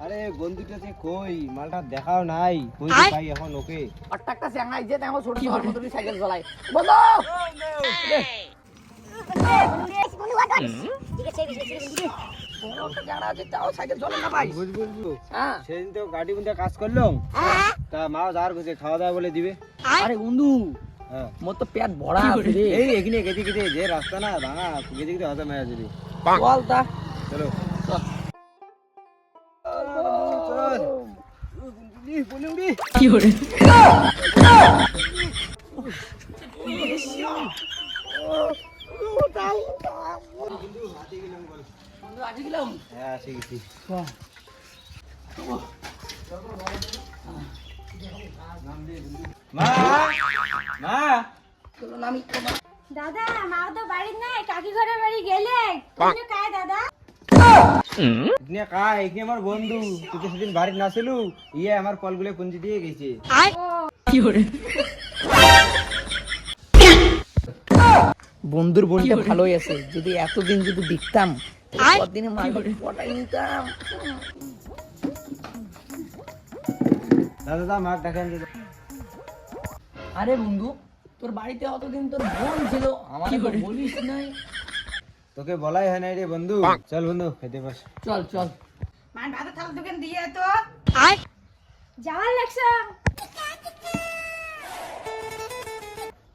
আরে বন্ধুটা যে কই? মালটা দেখাও নাই। কই ভাই এখন ওকে? আর একটা চ্যাংড়াই যে দেখো ছোট ছোট মতো সাইকেল চালায় বন্ধু! হ্যাঁ। সেদিন তো গাড়ি মধ্যে কাজ করল তা মা যার কাছে খাওয়া দাওয়া বলে দিবে। আরে বন্ধু হ্যাঁ। মোর তো পেট ভরা এই এখানে গেতে গেতে যে রাস্তা না ভাঙা গেতে গেতে হজম হয়ে যাবে। চল তা। চলো। আজকে গেলাম হ্যাঁ আসে গেছি মা মা। দাদা মা তো বাড়ির নাই কাকি ঘরের বাড়ি গেলে। কায় কা এখানে আমার বন্ধু। তুই তো সেদিন বাড়ি না ছিলু ইয়ে আমার কলগুলো পুঞ্জি দিয়ে গেছে। বন্ধুর বোনটা ভালোই আছে যদি এতদিন যদি দেখতাম কতদিনে পটাই নিতাম। দাদা দা মার দেখেন আরে বন্ধু তোর বাড়িতে অতদিন তোর বোন ছিল আমাকে তো বলিস নাই। তোকে বলাই হয় নাই রে বন্ধু। চল বন্ধু খেতে পাস চল চল। যাওয়ার লাগছে।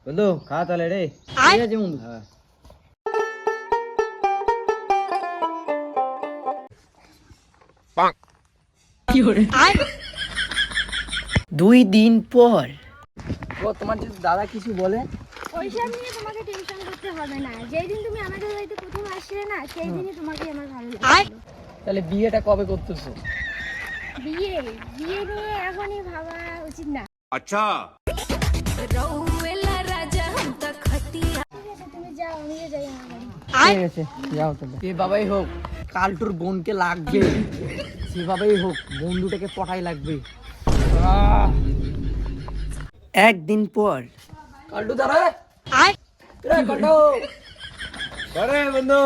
বন্ধু খা তাহলে রে। ঠিক আছে বন্ধু। হ্যাঁ। দুই দিন পর। ও তোমার যদি দাদা কিছু বলে? ওইসব নিয়ে তোমাকে টেনশন করতে হবে না। যেই দিন তুমি আমাদের বাড়িতে ছিলে না সেই হ্যাঁ। দিনই তোমাকে আমার ভালো তাহলে বিয়েটা কবে করতেছো? বিয়ে বিয়ে নিয়ে এখনই ভাবা উচিত না। আচ্ছা। লাগবে। সেভাবেই হোক বন্ধুটাকে পটাই লাগবে। একদিন পর। কালটু দাঁড়া। আরে বন্ধু।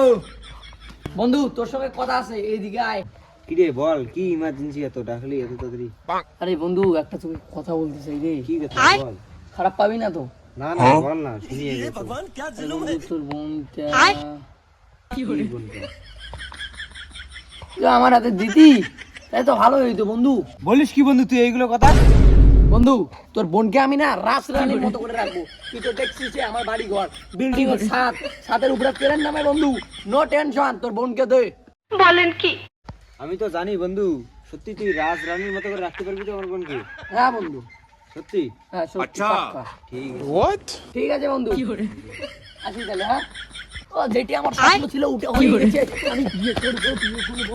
বন্ধু তোর সঙ্গে কথা আছে এইদিকে আয়। কি রে বল কি ইমার্জেন্সি এত? ডাকলি এত তাড়াতাড়ি। আরে বন্ধু একটা তোকে কথা বলতে চাই রে। কি কথা বল। খারাপ পাবি না তো? না না বল না শুনিয়ে গেছো আরে বন্ধু, তোর বোনটা কি আমার হাতে দিতি? তাই তো ভালো হইতো বন্ধু। বলিস কি বন্ধু তুই এইগুলো কথা? বন্ধু তোর বোনকে আমি না রাস রানীর মতো করে রাখব। তুই তো দেখছিস যে আমার বাড়ি ঘর বিল্ডিং এর ছাদ ছাদের উপরে ট্রেন নামে বন্ধু নো টেনশন তোর বোনকে দে। বলেন কি? আমি তো জানি বন্ধু সত্যি তুই রাজ রানীর মতো করে রাখতে পারবি তো আমার বোনকে? হ্যাঁ বন্ধু। সত্যি? হ্যাঁ সত্যি আচ্ছা। ঠিক আছে। ঠিক আছে বন্ধু। আসি তাহলে হ্যাঁ? ও যেটি আমার স্বপ্ন ছিল ওটা হয়ে গেছে। আমি বিয়ে করব বিয়ে করব।